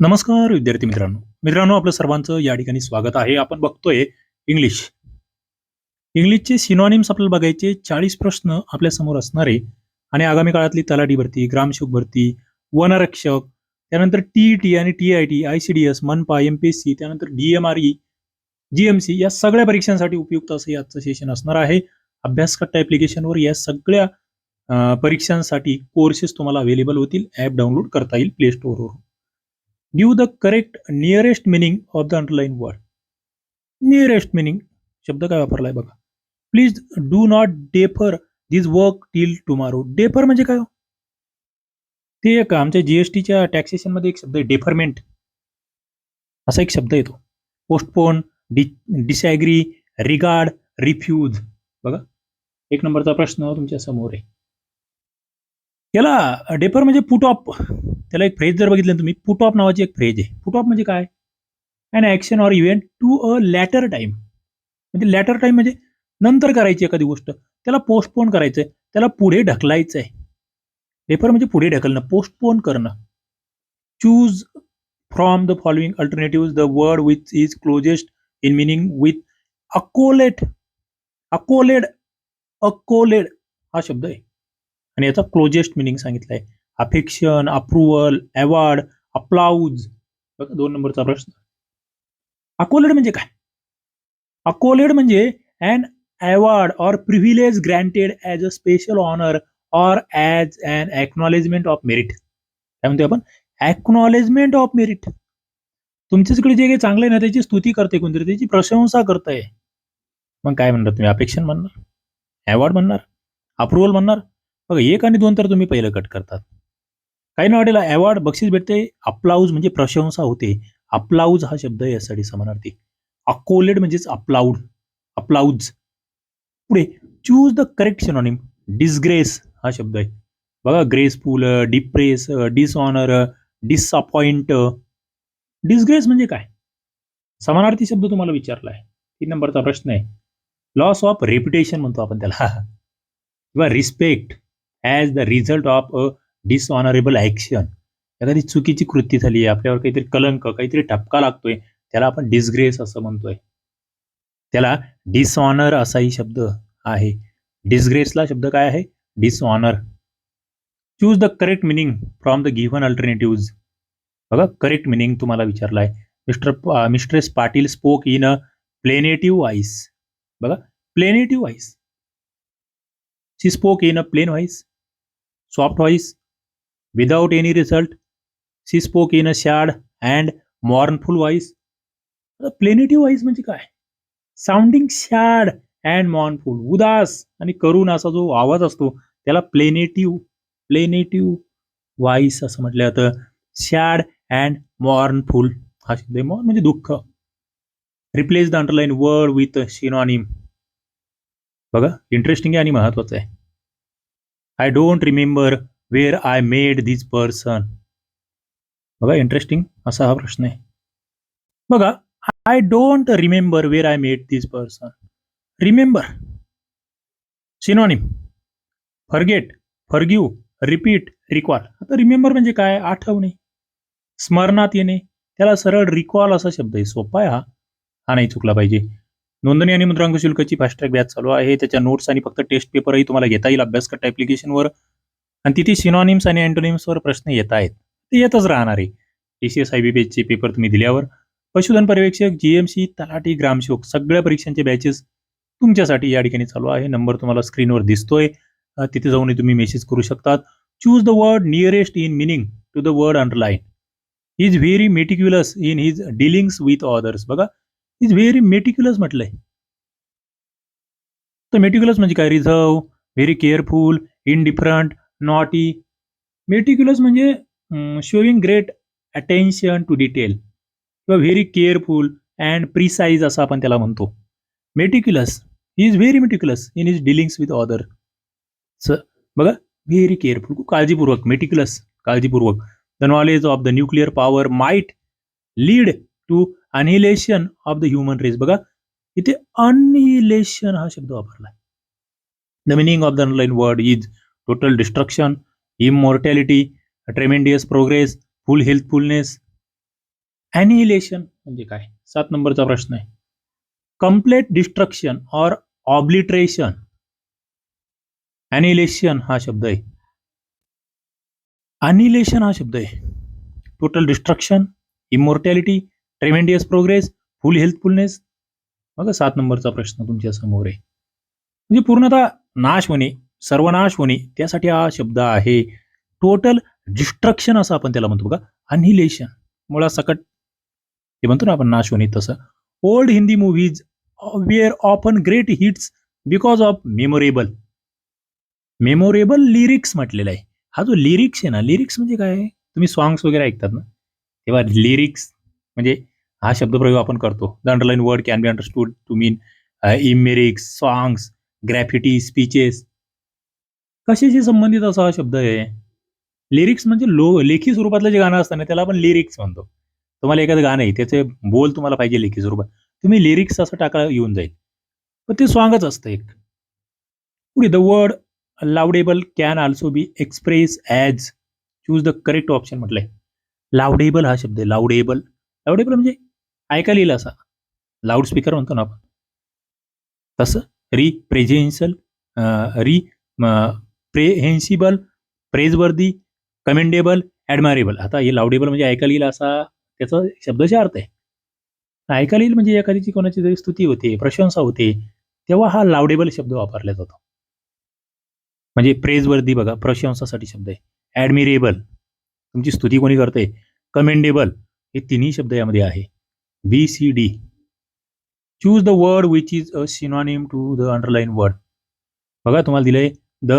नमस्कार विद्यार्थी मित्रांनो. मित्रांनो आपलं सर्वांचं या ठिकाणी स्वागत आहे. आपण बघतोय इंग्लिश. इंग्लिशचे सिनॉनिम्स आपल्याला बघायचे चाळीस प्रश्न आपल्यासमोर असणारे आणि आगामी काळातली तलाठी भरती ग्रामसेवक भरती वनरक्षक त्यानंतर टी टी आणि T I T I C D S मनपा एम पी एस सी त्यानंतर D M R E G M C या सगळ्या परीक्षांसाठी उपयुक्त असं याचं सेशन असणार आहे. अभ्यासकट्टा ॲप्लिकेशनवर या सगळ्या परीक्षांसाठी कोर्सेस तुम्हाला अवेलेबल होतील. ॲप डाउनलोड करता येईल play स्टोअरवरून give the correct nearest meaning of the underline word nearest meaning शब्द काय वापरलाय बघा. Please do not defer this work till tomorrow defer म्हणजे काय हो? ते एक आमच्या जीएसटीच्या टॅक्सेशनमध्ये एक शब्द आहे डेफरमेंट असा एक शब्द येतो. पोस्टपोन डि डिसॅग्री रिगार्ड रिफ्यूज बघा. एक नंबरचा प्रश्न तुमच्यासमोर आहे. याला डेफर म्हणजे पुट ऑफ त्याला एक फ्रेज जर बघितलं ना तुम्ही पुट ऑफ नावाची एक फ्रेज आहे. पुट ऑफ म्हणजे काय? And action or event to a later time म्हणजे लॅटर टाईम म्हणजे नंतर करायची एखादी गोष्ट. त्याला पोस्टपोन करायचं आहे त्याला पुढे ढकलायचं आहे रेफर म्हणजे पुढे ढकलणं पोस्टपोन करणं. Choose from the following alternative the word which is closest in meaning with accolade accolade accolade हा शब्द आहे. आणि याचा क्लोजेस्ट मिनिंग सांगितलं आहे अफेक्शन अप्रुव्हल अवॉर्ड अप्लाउज बघा दोन नंबरचा प्रश्न. अकोलेड म्हणजे काय? अकोलेड म्हणजे an award or privilege granted as a special honour or as an acknowledgement of merit काय म्हणतो आपण? एक्नॉलेजमेंट ऑफ मेरिट तुमच्याकडे जे काही चांगलं आहे ना त्याची स्तुती करते कोणतरी त्याची प्रशंसा करताय मग काय म्हणणार तुम्ही? अपेक्षण म्हणणार? अवॉर्ड म्हणणार? अप्रुव्हल म्हणणार? बघा एक आणि दोन तर तुम्ही पहिलं कट करतात. काही ना वाटेल अवॉर्ड बक्षीस भेटते अप्लाऊज म्हणजे प्रशंसा होते. अप्लाऊज हा शब्द आहे यासाठी समानार्थी. अकोलेड म्हणजेच अपलाऊड अपलाऊज पुढे choose the correct synonym disgrace हा शब्द आहे. बघा graceful depress dishonour disappoint disgrace म्हणजे काय? समानार्थी शब्द तुम्हाला विचारला आहे. तीन नंबरचा प्रश्न आहे. लॉस ऑफ रेप्युटेशन म्हणतो आपण त्याला. किंवा respect as the result of a dishonourable action एखादी चुकीची कृती झाली आहे आपल्यावर काहीतरी कलंक काहीतरी ठपका लागतोय त्याला आपण डिसग्रेस असं म्हणतोय. त्याला डिसऑनर असाही शब्द आहे. डिसग्रेसला शब्द काय आहे? Dishonour choose the correct meaning from the given alternative बघा करेक्ट मिनिंग तुम्हाला विचारलाय. आहे mister mistress Patil spoke in a plaintive voice बघा plaintive voice she spoke in a plain voice soft voice without any result she spoke in a sad and mournful voice. Plaintive voice म्हणजे काय? Sounding shade and मॉर्नफुल उदास आणि करुण असा जो आवाज असतो त्याला प्लेनेटिव्ह प्लेनेटिव्ह वाईस असं म्हटलं जातं. शॅड अँड मॉर्नफुल हा शब्द मॉर्न म्हणजे दुःख. Replace the underline word with synonym बघा इंटरेस्टिंग आहे आणि महत्वाचं आहे. I don't remember where I made this person बघा इंटरेस्टिंग असा हा प्रश्न आहे. बघा I don't remember where I made this person remember synonym forget forgo repeat recall आता रिमेंबर म्हणजे काय? आठवणे. स्मरणात येणे. त्याला सरळ रिकॉल असा शब्द आहे. सोपा आहे हा. हा नाही चुकला पाहिजे. नोंदणी आणि मुद्रांक शुल्काची फास्ट्रॅक बॅच चालू आहे. त्याच्या नोट्स आणि फक्त टेस्ट पेपरही तुम्हाला घेता येईल. अभ्यास करता ॲप्लिकेशनवर आणि तिथे सिनॉनिम्स आणि अँटोनिम्सवर प्रश्न येत आहेत. ते येतच राहणार आहे. T C S I B पेजचे paper तुम्ही दिल्यावर. पशुधन पर्यवेक्षक जीएमसी तलाठी ग्रामसेवक सगळ्या परीक्षांचे बॅचेस तुमच्यासाठी या ठिकाणी चालू आहे. नंबर तुम्हाला स्क्रीनवर दिसतोय. तिथे जाऊन तुम्ही मेसेज करू शकतात. Choose the word nearest in meaning to the word underline is very meticulous in his dealings with others बघा इज व्हेरी मेटिक्युलस म्हटलंय. तर मेटिक्युलस म्हणजे काय? Reserve very careful indifferent naughty. Meticulous म्हणजे showing great attention to detail. किंवा very careful and precise असं आपण त्याला म्हणतो. Meticulous he is very meticulous in is dealings with other. स बघा व्हेरी केअरफुल काळजीपूर्वक मेटिक्युलस काळजीपूर्वक. The knowledge of the nuclear power might lead to annihilation of the human race बघा इथे अनिलेशन हा शब्द वापरला the meaning of the underline word is total destruction immortality tremendous progress full healthfulness annihilation म्हणजे काय? सात नंबरचा प्रश्न आहे. Complete destruction or obliteration annihilation हा शब्द आहे. अनिलेशन हा शब्द आहे. Total destruction immortality tremendous progress full healthfulness बघा सात नंबरचा प्रश्न तुमच्यासमोर आहे. म्हणजे पूर्णतः नाश होणे सर्वनाश होणे त्यासाठी हा शब्द आहे. टोटल डिस्ट्रक्शन असं आपण त्याला म्हणतो बघा. मुळा मुळासकट हे म्हणतो ना आपण नाश होणे तसं. Old Hindi movies were often great hits because of memorable memorable lyrics म्हटलेला आहे. हा जो लिरिक्स आहे ना लिरिक्स म्हणजे काय? तुम्ही सॉंग्स वगैरे ऐकतात ना? तेव्हा लिरिक्स म्हणजे हा शब्दप्रयोग आपण करतो. The underline word can be understood to mean limericks songs graffiti speeches कशाशी संबंधित असा हा शब्द आहे? लिरिक्स म्हणजे लो लेखी स्वरूपातलं जे गाणं असतं ना त्याला आपण लिरिक्स म्हणतो. तुम्हाला एखादं गाणं आहे त्याचे बोल तुम्हाला पाहिजे लेखी स्वरूपात. तुम्ही लिरिक्स असं टाका येऊन जाईल. पण ते सॉंगच असतं एक. पुढे the word laudable can also be express as choose the correct option म्हटलंय. लाउडेबल हा शब्द आहे लाउडेबल लाउडेबल म्हणजे ऐकायला येईल असा. लाऊडस्पीकर म्हणतो ना आपण. तसं रिप्रेझेन्शियल री प्रेहेन्सिबल प्रेजवर्दी कमेंडेबल ॲडमायरेबल आता हे लावडेबल म्हणजे ऐकायला येईल असा त्याचा शब्दाचा अर्थ आहे. ऐकायला येईल म्हणजे एखाद्याची कोणाची जरी स्तुती होते प्रशंसा होते तेव्हा हा लावडेबल शब्द वापरला जातो. म्हणजे प्रेजवर्दी बघा प्रशंसासाठी शब्द आहे. ॲडमिरेबल तुमची स्तुती कोणी करते? कमेंडेबल हे तिन्ही शब्द यामध्ये आहे. B C D choose the word which is a synonym to the underline word बघा तुम्हाला दिलंय the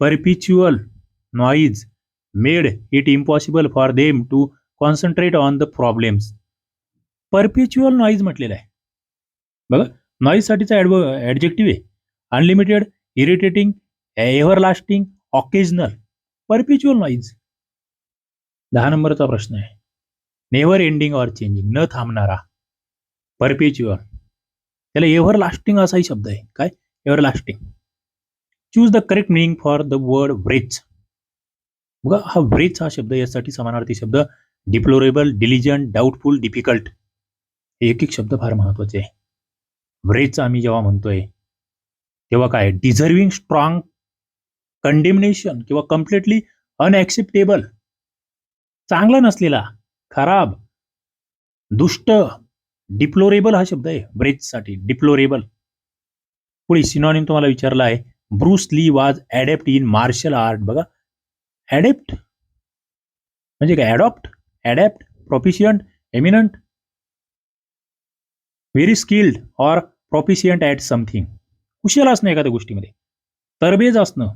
perpetual noise made it impossible for them to concentrate on the problems perpetual noise म्हटलेलं आहे. बघा नॉईजसाठीचा ॲडव ॲडजेक्टिव्ह आहे. Unlimited irritating everlasting occasional perpetual noise दहा नंबरचा प्रश्न आहे. नेव्हर एंडिंग ऑर चेंजिंग न थांबणारा. परपेच्युअर त्याला एव्हर लास्टिंग असाही शब्द आहे. काय? Everlasting choose the correct meaning for the word wretch बघा हा व्रेच हा शब्द यासाठी समानार्थी शब्द. डिप्लोरेबल डिलिजंट डाऊटफुल डिफिकल्ट हे एक एक शब्द फार महत्त्वाचे आहे. व्रेच आम्ही जेव्हा म्हणतोय तेव्हा काय? डिझर्विंग स्ट्रॉंग कंडेमनेशन किंवा कम्प्लिटली अनएक्सेप्टेबल चांगला नसलेला खराब दुष्ट डिप्लोरेबल हा शब्द आहे ब्रेथसाठी डिप्लोरेबल. पुढे सिनॉनिम तुम्हाला विचारला आहे. ब्रूस ली वाज ॲडेप्ट इन मार्शल आर्ट. बघा. ॲडेप्ट म्हणजे काय? Adopt adapt proficient eminent very skilled or proficient at something. कुशल असणं एखाद्या गोष्टीमध्ये. तरबेज असणं.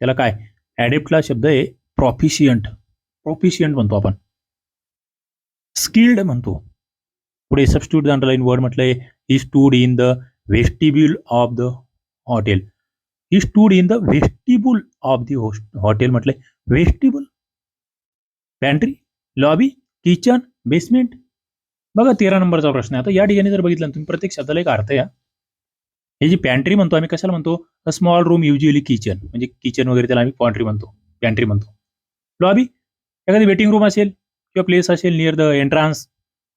त्याला काय? ॲडेप्टला शब्द आहे प्रॉफिशियंट. प्रोफिशियंट म्हणतो आपण. स्किल्ड म्हणतो पुढे सबस्टिट्यूट द अंडरलाईन वर्ड म्हटलंय he stood in the vestibule of the hotel he stood in the vestibule of the hotel म्हटलंय vestibule pantry lobby kitchen basement बघा तेरा नंबरचा प्रश्न आहे. आता या ठिकाणी जर बघितलं तुम्ही प्रत्येक शब्दाला एक अर्थ या. हे जी पॅन्ट्री म्हणतो, आम्ही कशाला म्हणतो? A small room usually kitchen म्हणजे किचन वगैरे त्याला आम्ही पॉन्ट्री म्हणतो पॅन्ट्री म्हणतो. लॉबी एखादी वेटिंग रूम असेल किंवा प्लेस असेल नियर द एंट्रान्स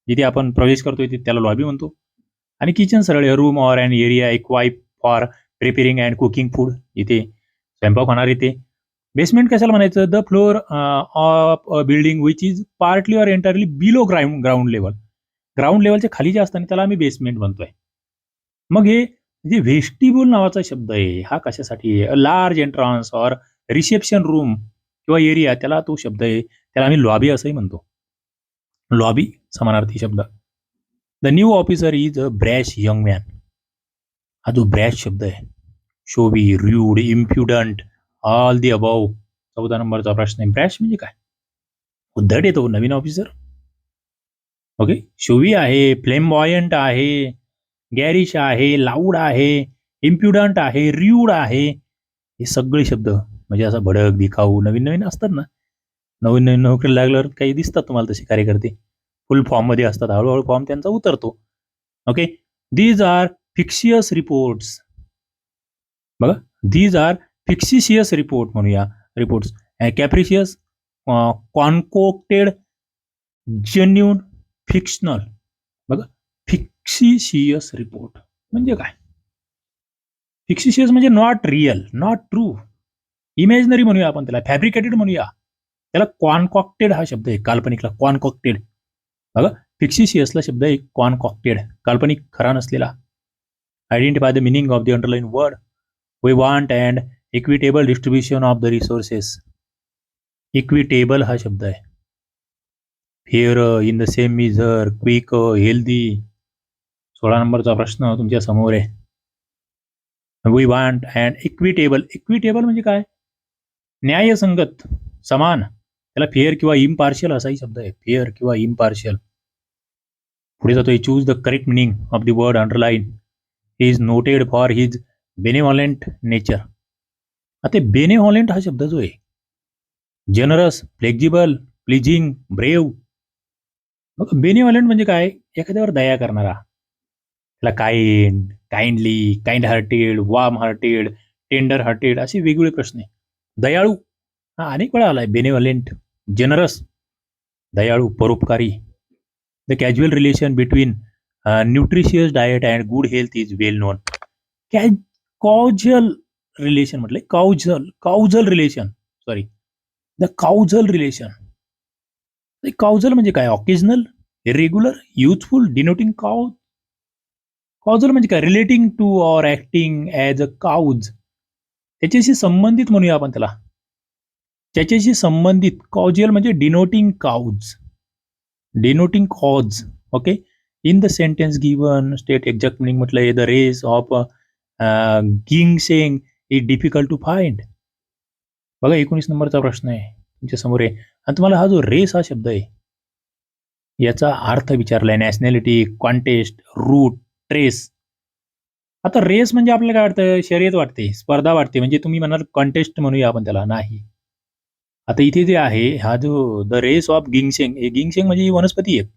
जिथे आपण प्रवेश करतोय तिथे त्याला लॉबी म्हणतो. आणि किचन सरळ room or and area equipped for preparing and cooking food इथे स्वयंपाक होणार इथे. बेसमेंट कशाला म्हणायचं? The floor of a building which is partly or entirely below ground ground level ground लेवलच्या खाली जे असतं त्याला आम्ही बेसमेंट म्हणतोय. मग हे जे व्हेस्टिब्युल नावाचा शब्द आहे हा कशासाठी large entrance or reception room किंवा एरिया त्याला तो शब्द आहे त्याला आम्ही लॉबी असंही म्हणतो. लॉबी समानार्थी शब्द. The new officer is a brash young man हा जो ब्रॅश शब्द आहे showy rude impudent all the above चौदा नंबरचा प्रश्न आहे ब्रॅश म्हणजे काय? उद्धट येतो नवीन ऑफिसर ओके शोवी आहे फ्लेमबॉयंट आहे गॅरिश आहे लाऊड आहे इम्प्युडंट आहे रियूड आहे. हे सगळे शब्द म्हणजे असं भडक दिखाऊ नवीन नवीन असतात ना. नवीन नवीन नोकरी लागल्यावर काही दिसतात तुम्हाला तसे कार्यकर्ते. फुल फॉर्ममध्ये असतात. हळूहळू फॉर्म त्यांचा उतरतो. Okay these are fictitious reports बघा. दीज आर फिक्सिशियस रिपोर्ट म्हणूया. Reports capricious concocted genuine fictional बघा. फिक्सिशियस रिपोर्ट म्हणजे काय? फिक्सिशियस म्हणजे not real not true imaginary म्हणूया आपण त्याला फॅब्रिकेटेड म्हणूया. त्याला कॉनकॉक्टेड हा शब्द आहे काल्पनिकला कॉनकॉक्टेड. बघा फिक्सिशियसला शब्द आहे कॉनकॉक्टेड. काल्पनिक खरा नसलेला. Identify the meaning of the underline word we want and equitable distribution of the resources equitable हा शब्द आहे. Fair in the same miser quick healthy सोळा नंबरचा प्रश्न तुमच्यासमोर आहे. We want and equitable equitable म्हणजे काय? न्यायसंगत समान. त्याला फेअर किंवा इम्पार्शियल असाही शब्द आहे. फेअर किंवा इम्पार्शियल पुढे जातोय choose the correct meaning of the word underline is noted for his benevolent nature आता बेनेव्हॉलेंट हा शब्द जो आहे जनरस फ्लेक्झिबल प्लिजिंग ब्रेव मग बेनेव्हॉलेंट म्हणजे काय? एखाद्यावर दया करणारा. त्याला kind kindly kind hearted warm hearted tender hearted असे वेगवेगळे प्रश्न आहे. दयाळू. हा अनेक वेळा आलाय. बेनेव्हलेंट जनरस दयाळू परोपकारी. The casual relation between nutritious diet and good health is well known cause causal relation म्हटले causal causal relation sorry the causal relation causal म्हणजे काय? Occasional irregular useful denoting cause causal म्हणजे काय? Relating to or acting as a cause याच्याशी संबंधित म्हणूया आपण त्याला. त्याच्याशी संबंधित कॉजियल म्हणजे denoting cause denoting cause okay in the sentence given state exact meaning म्हटलंय the race of गिंग Seng is difficult to find बघा एकोणीस नंबरचा प्रश्न आहे तुमच्यासमोर आहे. आणि तुम्हाला हा जो रेस हा शब्द आहे याचा अर्थ विचारलाय. नॅशनॅलिटी कॉन्टेस्ट रूट ट्रेस आता रेस म्हणजे आपल्याला काय वाटतं? शर्यत वाटते स्पर्धा वाटते. म्हणजे तुम्ही म्हणाल कॉन्टेस्ट म्हणूया आपण त्याला. नाही. आता इथे जे आहे हा जो द रेस ऑफ गिंगशेंग हे गिंगशेंग म्हणजे ही वनस्पती आहे.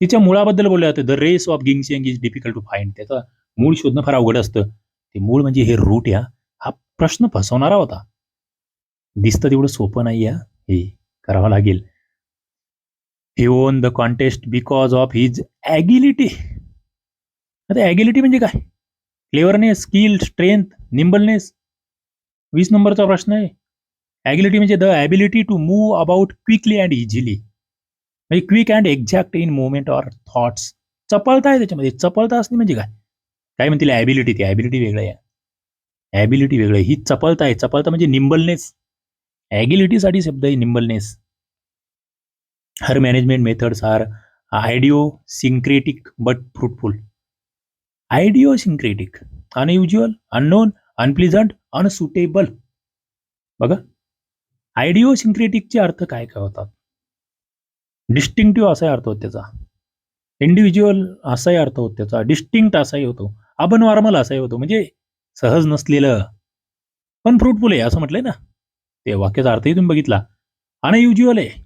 तिच्या मुळाबद्दल बोललं जातं. The race of ginseng is difficult to find त्याचा मूळ शोधणं फार अवघड असतं. ते मूळ म्हणजे हे रूट या हा प्रश्न फसवणारा होता. दिसतं तेवढं सोपं नाही या हे करावं लागेल. He won the contest because of his agility आता ॲगिलिटी म्हणजे काय? क्लेवरनेस स्किल स्ट्रेंथ निंबलनेस वीस नंबरचा प्रश्न आहे. ॲगिलिटी म्हणजे the ability to move about quickly and easily म्हणजे quick and exact in movement or thoughts चपळता आहे त्याच्यामध्ये. चपळता असणे म्हणजे काय? काय म्हणतील? ॲबिलिटी ती ॲबिलिटी वेगळं आहे. ॲबिलिटी वेगळं आहे. ही चपळता आहे. चपळता म्हणजे निंबलनेस ॲगिलिटीसाठी शब्द आहे nimbleness her management methods are idiosyncratic but fruitful idiosyncratic unusual unknown unpleasant unsuitable बघा. आयडिओसिंक्रेटिकचे अर्थ काय काय होतात? डिस्टिंक्टिव्ह असाही अर्थ होत त्याचा. इंडिव्हिज्युअल असाही अर्थ होत त्याचा. डिस्टिंक्ट असाही होतो. आपण नॉर्मल असाही होतो. म्हणजे सहज नसलेलं. पण फ्रुटफुल आहे असं म्हटलंय ना? ते वाक्याचा अर्थही तुम्ही बघितला. अनयुज्युअल आहे.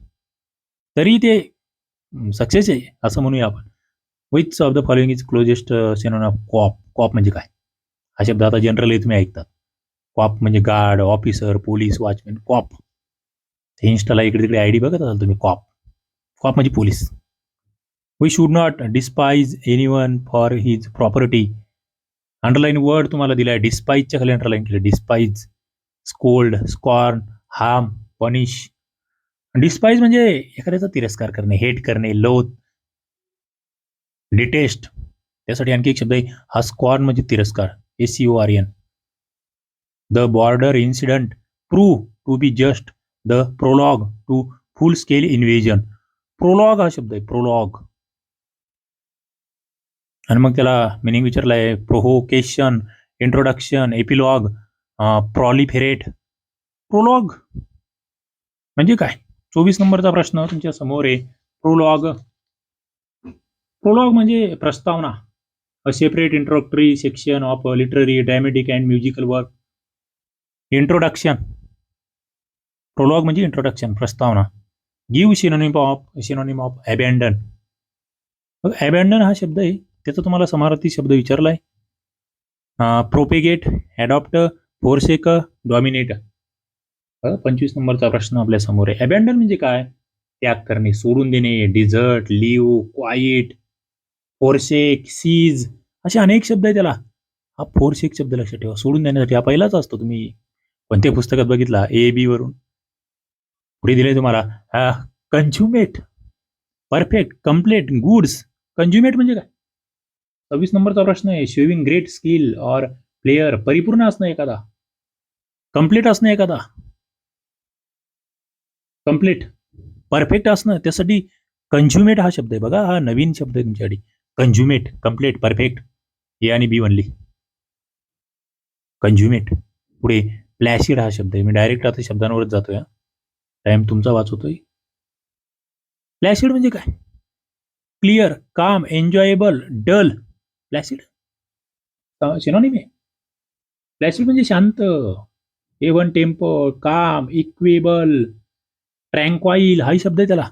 तरी ते सक्सेस आहे असं म्हणूया आपण. Which of the following is closest synonym of cop cop म्हणजे काय? हा शब्द आता जनरली तुम्ही ऐकतात कॉप म्हणजे guard officer police watchman cop इन्स्टाला इकडे तिकडे आय डी बघत असाल तुम्ही कॉप कॉप म्हणजे police we should not despise any one for his property underline word तुम्हाला दिला आहे डिस्पाईजच्या खाली अंडरलाईन केलं. Despise scold scorn harm punish despise म्हणजे एखाद्याचा तिरस्कार करणे हेट करणे लोथ डिटेस्ट त्यासाठी आणखी एक शब्द आहे हा स्कॉर्न म्हणजे तिरस्कार. S U R N the border incident prove to be just the prologue to full scale invasion prologue हा शब्द आहे प्रोलॉग आणि मग त्याला मिनिंग विचारलं आहे provocation introduction epilogue proliferate prologue म्हणजे काय? चोवीस नंबरचा प्रश्न तुमच्यासमोर आहे. प्रोलॉग प्रोलॉग म्हणजे प्रस्तावना. A separate introductory section of literary dramatic and musical work introduction prologue म्हणजे इंट्रोडक्शन प्रस्तावना. Give synonym of synonym of abandon मग हा शब्द आहे त्याचा तुम्हाला समारार्थी शब्द विचारला आहे प्रोपेगेट ॲडॉप्ट फोरसेक डॉमिनेट पंचवीस नंबरचा प्रश्न आपल्यासमोर आहे. अबॅन्डन म्हणजे काय? त्याग करणे सोडून देणे desert leave quit forsake cease असे अनेक शब्द आहे त्याला. हा फोरशेक शब्द लक्षात ठेवा. सोडून देण्यासाठी हा पहिलाच असतो तुम्ही. कोणत्या पुस्तकात बघितला ए बी वरून. पुढे दिले तुम्हाला. Consummate perfect complete goods consummate म्हणजे काय? सव्वीस नंबरचा प्रश्न आहे. Shaving great skill or player परिपूर्ण असणं एखादा. कंप्लीट असणं एखादा. कंप्लीट परफेक्ट असणं. त्यासाठी कंझ्युमेट हा शब्द आहे. बघा हा नवीन शब्द आहे तुमच्यासाठी. कंझ्युमेट कंप्लीट परफेक्ट ए आणि बी बनली कंझ्युमेट पुढे प्लॅसिड हा शब्द आहे. मी डायरेक्ट आता शब्दांवरच जातोय टाईम तुमचा वाचवतोय. प्लॅसिड म्हणजे काय? क्लिअर काम एन्जॉयबल डल प्लॅसिड सिनॉनिम आहे. प्लॅसिड म्हणजे शांत. Even temper calm equable tranquil हाही शब्द आहे त्याला.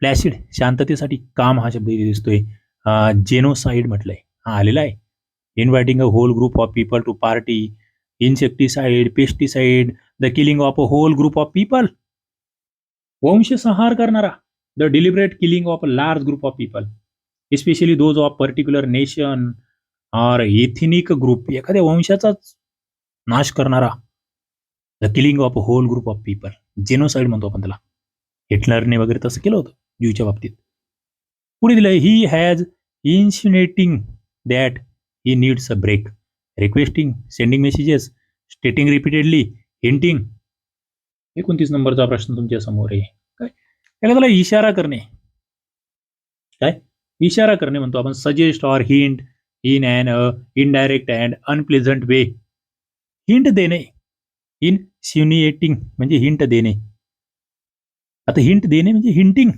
प्लॅसिड शांततेसाठी काम हा शब्द इथे दिसतोय. जेनोसाईड म्हटलंय. हा आलेला आहे. Inviting a whole group of people to party insecticide pesticide the killing of a whole group of people वंशसंहार करणारा. The deliberate killing of a large group of people especially those of particular nation or ethnic group एखाद्या वंशाचाच नाश करणारा. The killing of a whole group of people genocide म्हणतो आपण त्याला. हिटलरने वगैरे तसं केलं होतं. ज्यूच्या बाबतीत. पुढे दिलंय? He has insinuating that he needs a break requesting sending messages stating repeatedly hinting एकोणतीस नंबरचा प्रश्न तुमच्यासमोर आहे. काय? त्याला त्याला इशारा करणे. काय? इशारा करणे म्हणतो आपण. Suggest or hint in and indirect and unpleasant way hint देणे. इन सिनिएटिंग म्हणजे हिंट देणे. आता हिंट देणे म्हणजे हिंटिंग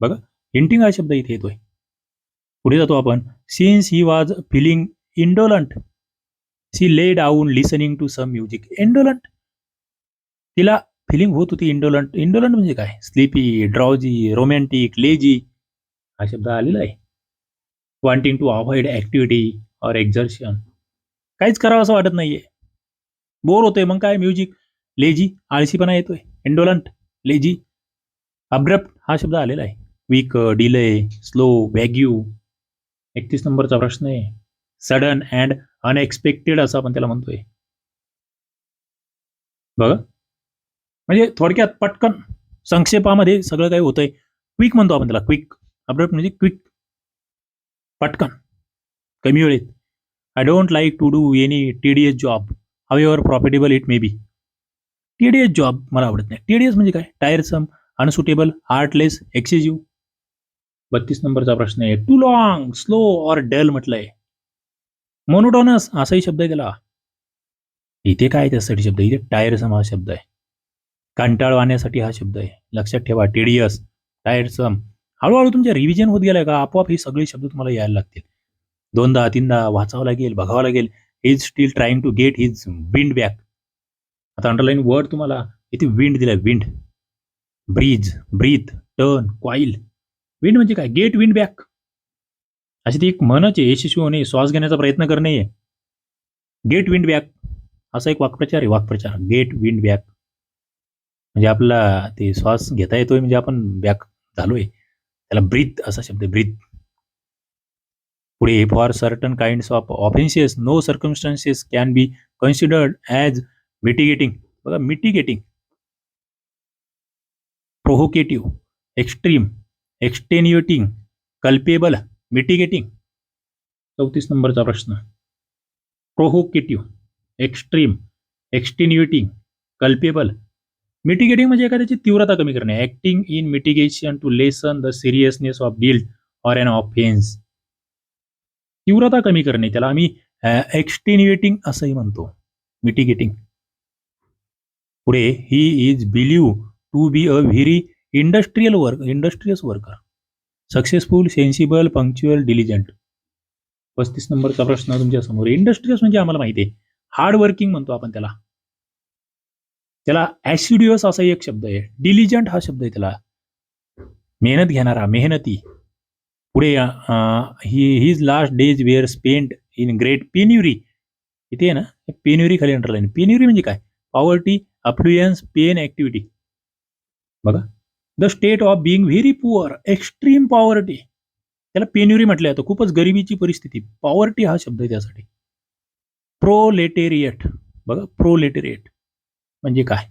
बघा. हिंटिंग हा शब्द इथे येतोय. पुढे जातो आपण. Since he was feeling indolent she lay down listening to some music indolent तिला फिलिंग होत होती इंडोलंट इंडोलंट म्हणजे काय? स्लीपी ड्रॉजी रोमॅन्टिक लेजी हा शब्द आलेला आहे. Wanting to avoid activity or exertion काहीच करावं असं वाटत नाहीये. बोर होतोय. मग काय? म्युझिक लेजी आळशीपणा येतोय. इंडोलंट लेजी अब्रप्ट हा शब्द आलेला आहे. वीक डिले स्लो वॅग्यू एकतीस नंबरचा प्रश्न आहे. सडन अँड अनएक्सपेक्टेड असं आपण त्याला म्हणतोय. बघा. म्हणजे थोडक्यात पटकन संक्षेपामध्ये सगळं काही होतंय. क्विक म्हणतो आपण त्याला क्विक अब्रप्ट म्हणजे क्विक पटकन. कमी वेळेत. I don't like to do any T D S job however profitable it may be T D S job मला आवडत नाही. टी डी एस म्हणजे काय? टायरसम अनसुटेबल हार्टलेस एक्सेसिव्ह बत्तीस नंबरचा प्रश्न आहे. Too long slow or dull म्हटलंय. मोनोटॉनस असाही शब्द आहे त्याला. इथे काय त्यासाठी शब्द? इथे टायरसम हा शब्द आहे. कंटाळवाण्यासाठी हा शब्द आहे. लक्षात ठेवा टेडियस टायरसम हळूहळू तुमच्या रिव्हिजन होत गेलाय का? आपोआप हे सगळे शब्द तुम्हाला यायला लागतील. दोनदा तीनदा वाचावं लागेल बघावं लागेल. Is still trying to get his wind back आता अंडरलाईन वर्ड तुम्हाला इथे विंड दिलाय wind breeze breath turn coil wind म्हणजे काय? गेट विंड बॅक अशी ती एक मनच आहे यशस्वी होणे श्वास घेण्याचा प्रयत्न करणे. आहे गेट विंड बॅक असा एक वाक्प्रचार आहे वाक्प्रचार. गेट विंड बॅक म्हणजे आपला ते श्वास घेता येतोय म्हणजे आपण बॅक झालोय. त्याला ब्रीथ असा शब्द ब्रीथ पुढे for certain kind of offences no circumstances can be considered as mitigating बघा mitigating provocative extreme extenuating culpable mitigating चौतीस नंबरचा प्रश्न. Provocative extreme extenuating culpable mitigating म्हणजे एखाद्याची तीव्रता कमी करणे. Acting in mitigation to lessen the seriousness of guilt or an offence तीव्रता कमी करणे. त्याला आम्ही एक्सटेन्युएटिंग असंही म्हणतो. मिटिगेटिंग पुढे he is believe to be a very industrial work industrious worker. Successful sensible punctual diligent. पस्तीस नंबरचा प्रश्न तुमच्यासमोर. इंडस्ट्रियस म्हणजे आम्हाला माहिती आहे. हार्ड वर्किंग म्हणतो आपण त्याला. त्याला ऍसिडियस असा एक शब्द आहे. डिलिजंट हा शब्द आहे त्याला. मेहनत घेणारा मेहनती. पुढे he his last days were spend in great penury इथे आहे ना पेन्युरी खाली अंडरलाईन पेन्युरी म्हणजे काय? पॉवर्टी अफ्लुएन्स पेन ऍक्टिव्हिटी बघा. The state of being very poor extreme poverty त्याला पेन्युरी म्हटलं जातं खूपच गरिबीची परिस्थिती. पॉवर्टी हा शब्द आहे त्यासाठी. प्रोलेटेरियट बघा प्रोलेटेरियट म्हणजे काय?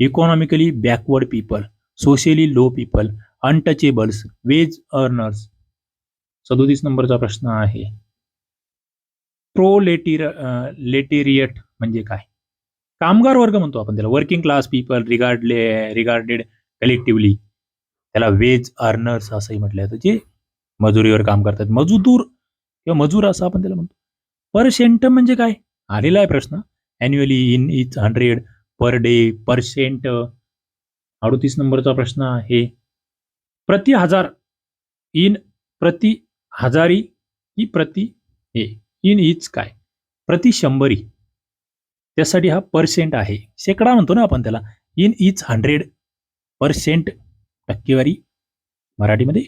Economically backward people socially low people untouchables wage earners सदोतीस नंबरचा प्रश्न आहे. प्रोलेटिर लेटेरियट म्हणजे काय? कामगार वर्ग म्हणतो आपण त्याला. Working class people रिगार्डले regarded collectively त्याला वेज अर्नर्स असंही म्हटलं जातं जे मजुरीवर काम करतात मजदूर किंवा मजूर असं आपण त्याला म्हणतो. पर सेंटम म्हणजे काय? आलेला आहे प्रश्न. Annually in each hundred per day percent अडतीस नंबरचा प्रश्न आहे. प्रति हजार इन प्रति हजारी की प्रति हे. इन इच काय? प्रति शंभरी. त्यासाठी हा पर्सेंट आहे. शेकडा म्हणतो ना आपण त्याला. इन इच हंड्रेड पर्सेंट टक्केवारी मराठीमध्ये.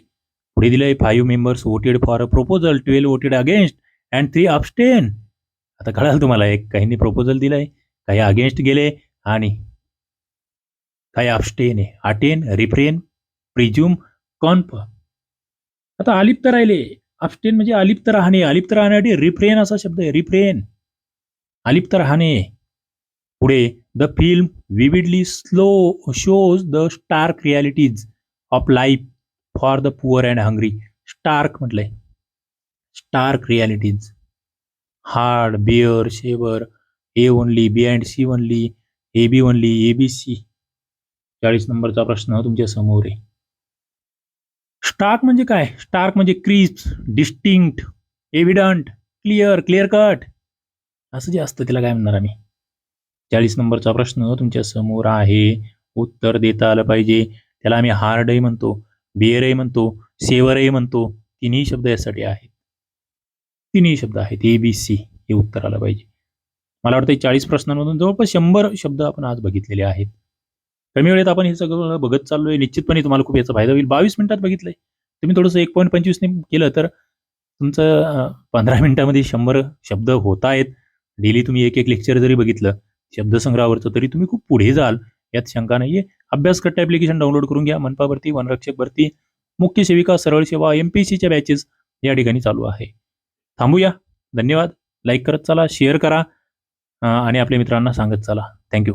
पुढे दिलंय five members voted for a proposal twelve voted against and three abstain आता कळाल तुम्हाला एक काहींनी प्रपोजल दिलंय काही अगेन्स्ट गेले आणि काही अपस्टेन आहे. अटेन रिफ्रेन प्रिज्युम कॉन्फ आता अलिप्त राहिले. अपस्टेन म्हणजे अलिप्त राहणे. अलिप्त राहण्यासाठी रिफ्रेन असा शब्द आहे. रिफ्रेन अलिप्त राहणे. पुढे the film vividly slow shows the stark realities of life for the poor and hungry. Stark म्हटलंय. Stark realities. Hard bear severe A only B and C only A B only A B C. चाळीस नंबरचा प्रश्न तुमच्यासमोर आहे. Starc म्हणजे काय? Stark म्हणजे crisp distinct evident clear clear cut. असं जे असतं त्याला काय म्हणणार आम्ही? चाळीस नंबरचा प्रश्न तुमच्यासमोर आहे. उत्तर देता आलं पाहिजे. त्याला आम्ही हार्डही म्हणतो बिअरही म्हणतो सेवरही म्हणतो. तिन्ही शब्द यासाठी आहेत. तिन्ही शब्द आहेत. ए बी सी हे उत्तर आलं पाहिजे. मला वाटतं चाळीस प्रश्नांमधून जवळपास शंभर शब्द आपण आज बघितलेले आहेत. कमी वेळेत आपण हे सगळं बघत चाललोय. निश्चितपणे तुम्हाला खूप याचा फायदा होईल. बावीस मिनिटात बघितलंय. तुम्ही थोडंसं एक पॉईंट पंचवीसने केलं तर तुमचं पंधरा मिनिटामध्ये शंभर शब्द होत आहेत डेली तुम्ही एक एक लेक्चर जरी बघितलं शब्दसंग्रहावरचं तरी तुम्ही खूप पुढे जाल यात शंका नाहीये. अभ्यास कट्टा डाउनलोड करून घ्या मनपा भरती वनरक्षक भरती मुख्य सेविका सरळ सेवा एम पी सीच्या बॅचेस या ठिकाणी चालू आहे. थांबूया. धन्यवाद. लाईक करत चला शेअर करा आणि आपल्या मित्रांना सांगत चला. थँक्यू